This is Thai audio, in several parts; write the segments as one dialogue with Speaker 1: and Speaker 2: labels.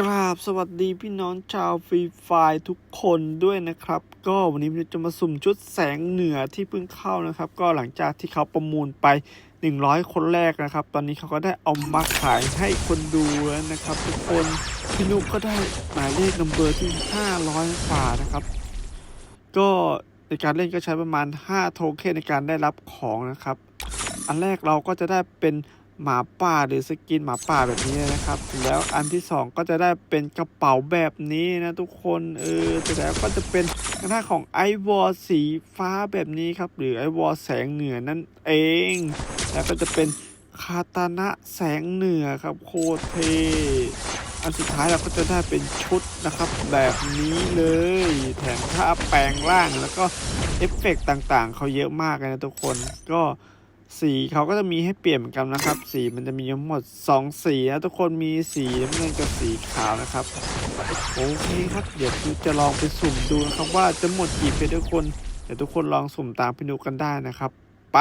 Speaker 1: กราบสวัสดีพี่น้องชาวฟรีไฟทุกคนด้วยนะครับ ก็วันนี้เราจะมาสุ่มชุดแสงเหนือที่เพิ่งเข้านะครับ ก็หลังจากที่เขาประมูลไป 100 คนแรกนะครับ ตอนนี้เขาก็ได้เอามาขายให้คนดูแล้วนะครับ ทุกคนพี่นุกก็ได้หมายเลขนัมเบอร์ที่ 500กว่านะครับ ก็ในการเล่นก็ใช้ประมาณ 5 โทเค็นในการได้รับของนะครับ อันแรกเราก็จะได้เป็น หมาป่าหรือสกินหมาป่าแบบนี้นะครับ แล้วอันที่สองก็จะได้เป็นกระเป๋าแบบนี้นะทุกคนเออแต่แล้วก็จะเป็นหน้าของไอวอลสีฟ้าแบบนี้ครับ หรือไอวอลแสงเหนือนั่นเอง แล้วก็จะเป็นคาตานะแสงเหนือครับโคตรเท อันสุดท้ายเราก็จะได้เป็นชุดนะครับแบบนี้เลย แถมท่าแปลงร่างแล้วก็เอฟเฟกต์ต่างๆ เขาเยอะมากเลยนะทุกคนก็ สีเขาก็จะมีให้เปลี่ยนเหมือนกันนะครับ สีมันจะมีทั้งหมด 2 สีนะทุกคนมีสีน้ำเงินกับสีขาวนะครับโอเคครับเดี๋ยวจะลองไปสุ่มดูนะครับว่าจะหมดกี่เพชรทุกคนเดี๋ยวทุกคนลองสุ่มตามพี่นุกันได้นะครับไป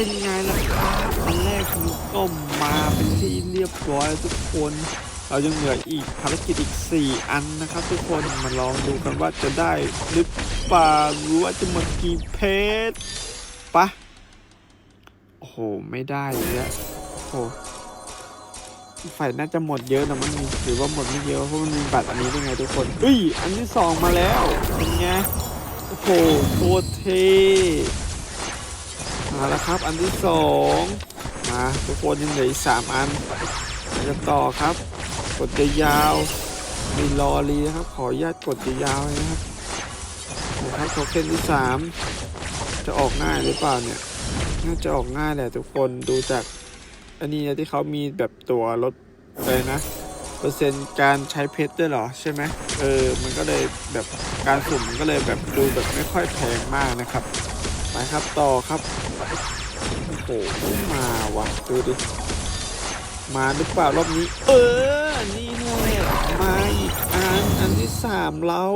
Speaker 1: เป็นไงล่ะครับตอนแรกคือก็มาเป็นที่เรียบร้อยทุกคน เรายังเหลืออีกภารกิจอีก 4 อันนะครับ ทุกคนมาลองดูกันว่าจะได้หรือเปล่าหรือว่าจะหมดกี่เพชรปะโอ้โห ไม่ได้เลยอะโอ้โหไฟน่าจะหมดเยอะนะมั้งนี่หรือว่าหมดไม่เยอะเพราะมันมีบัตรอันนี้ด้วยไงทุกคนเฮ้ยอันที่สองมาแล้วเป็นไงโอ้โหโคตรเท่ มาแล้วครับ อันที่สองมาทุกคนยังเหลืออีกสามอันไปกันต่อครับ กดจะยาวมีรอรีนะครับ ขออนุญาตกดจะยาวนะครับนะครับโทเค็นที่สามจะออกง่ายหรือเปล่าเนี่ยน่าจะออกง่ายแหละทุกคนดูจากอันนี้นะที่เขามีแบบตัวลดอะไรนะเปอร์เซ็นต์การใช้เพชรด้วยหรอใช่ไหมเออมันก็เลยแบบการสุ่มมันก็เลยแบบดูแบบไม่ค่อยแพงมากนะครับ ไปครับต่อครับ โอ้โหมาวะดูดิ มาหรือเปล่ารอบนี้ เออ นี่แหละมาอีกอัน อันที่สามเรา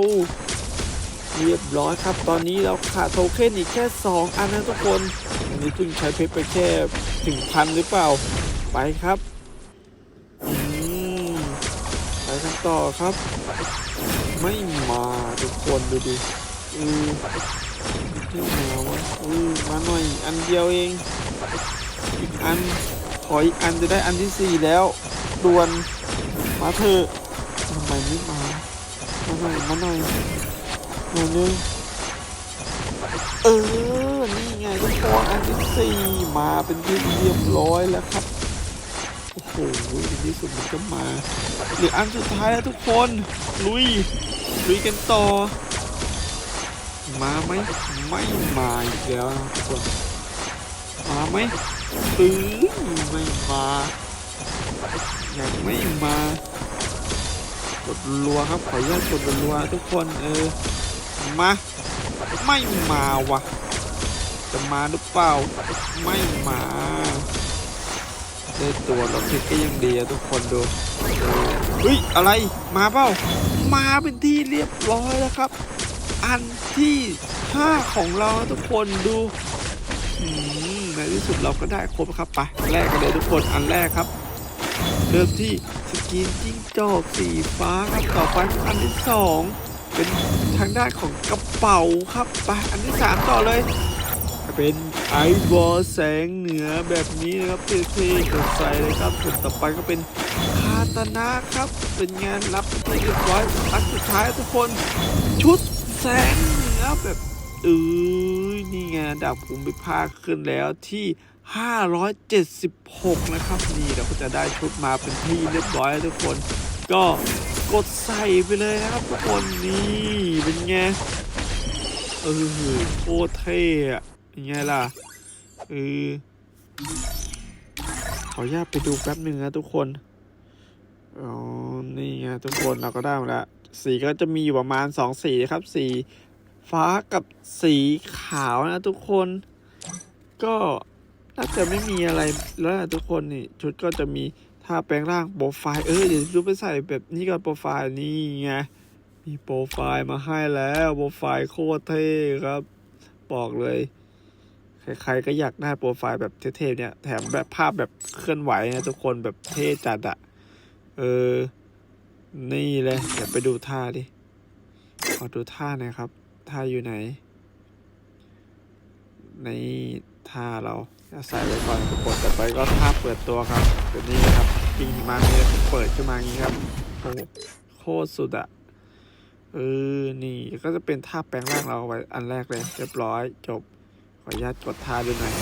Speaker 1: เรียบร้อยครับ ตอนนี้เราขาดโทเค็นอีกแค่สองอันนะทุกคน อันนี้เพิ่งใช้เพชรไปแค่ถึงพันหรือเปล่า ไปครับไปกันต่อครับ ไม่มาทุกคนดูดิอือ ม่มาวะอือมาหน่อยอันเดียวเองอีกอันขออีกอันจะได้อันที่สี่แล้วด่วนมาเถอะทำไมไม่มามาหน่อยมาหน่อยหน่อยนึงเออ นี่ไงทุกคนอันที่สี่มาเป็นที่เรียบร้อยแล้วครับ โอ้โหในที่สุดมันก็มา เหลืออันสุดท้ายแล้วทุกคน ลุย ลุยกันต่อ มาไหมไม่มาอีกแล้วทุกคนมาไหมตื้อไม่มายังไม่มากดรัวครับขออนุญาตกดรัวทุกคนเออมาไม่มาวะจะมาหรือเปล่าไม่มาได้ตัวเรถทิศก็ยังดีอะทุกคนดูเฮ้ยอะไรมาเปล่ามาเป็นที่เรียบร้อยแล้วครับ อันที่ห้าของเราทุกคนดูในที่สุดเราก็ได้ครบครับไปแรกกันเลยทุกคนอันแรกครับ เริ่มที่สกินจิ้งจอกสีฟ้าครับต่อไปอันที่สองเป็นทางด้านของกระเป๋าครับไปอันที่สามต่อเลย เป็นไอวอลแสงเหนือแบบนี้นะครับเท่ๆสดใส่เลยครับส่วนต่อไปก็เป็นคาตนะครับ เป็นงานรับเป็นที่เรียบร้อยอันสุดท้ายทุกคนชุด แสงเหนือแบบเอ้ยนี่ไงดาบภูมิภาคขึ้นแล้วที่ 576 นะครับ นี่เราก็จะได้ชุดมาเป็นที่เรียบร้อยทุกคน ก็กดใส่ไปเลยนะครับทุกคนนี่เป็นไงเออโคตรเท่อะยังไงล่ะเออขออนุญาตไปดูแป๊บหนึ่งนะทุกคน อ๋อ นี่ไงทุกคนเราก็ได้มาแล้ว สีก็จะมีอยู่ประมาณสองสีครับ สีฟ้ากับสีขาวนะทุกคน ก็น่าจะไม่มีอะไรแล้วนะทุกคนนี่ชุดก็จะมีถ้าแปลงร่างโปรไฟล์เออเดี๋ยวดูไปใส่แบบนี้ก่อนโปรไฟล์นี่ไงมีโปรไฟล์มาให้แล้วโปรไฟล์โคตรเท่ครับ บอกเลย ใครๆก็อยากได้โปรไฟล์แบบเท่ๆเนี่ย แถมแบบภาพแบบเคลื่อนไหวนะทุกคนแบบเท่จัดอะเออ นี่เลยเดี๋ยวไปดูท่าดิ ขอดูท่าหน่อยครับ ท่าอยู่ไหน ในท่าเราจะใส่ไว้ก่อนทุกคนต่อไปก็ท่าเปิดตัวครับตัวนี้ครับยิงหิมานี่เปิดขึ้นมาอย่างนี้ครับโอ้โคตรสุดอะเออ นี่ก็จะเป็นท่าแปลงร่างเราเอาไว้อันแรกเลย เรียบร้อยจบ ขออนุญาตกดท่าดูหน่อย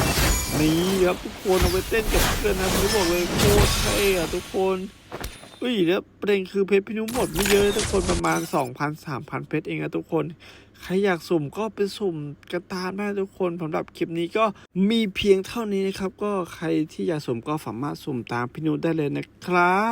Speaker 1: นี่ครับทุกคนเอาไปเต้นกับเพื่อนนะผมบอกเลยโคตรเท่อะทุกคน อุ้ยแล้วประเด็นคือเพชรพี่นุ้หมดไม่เยอะทุกคนประมาณ 2,000 3,000 เพชรเองอะทุกคน ใครอยากสุ่มก็ไปสุ่มกระตานได้ทุกคนสำหรับคลิปนี้ก็มีเพียงเท่านี้นะครับ ก็ใครที่อยากสุ่มก็สามารถสุ่มตามพี่นุ้ได้เลยนะครับ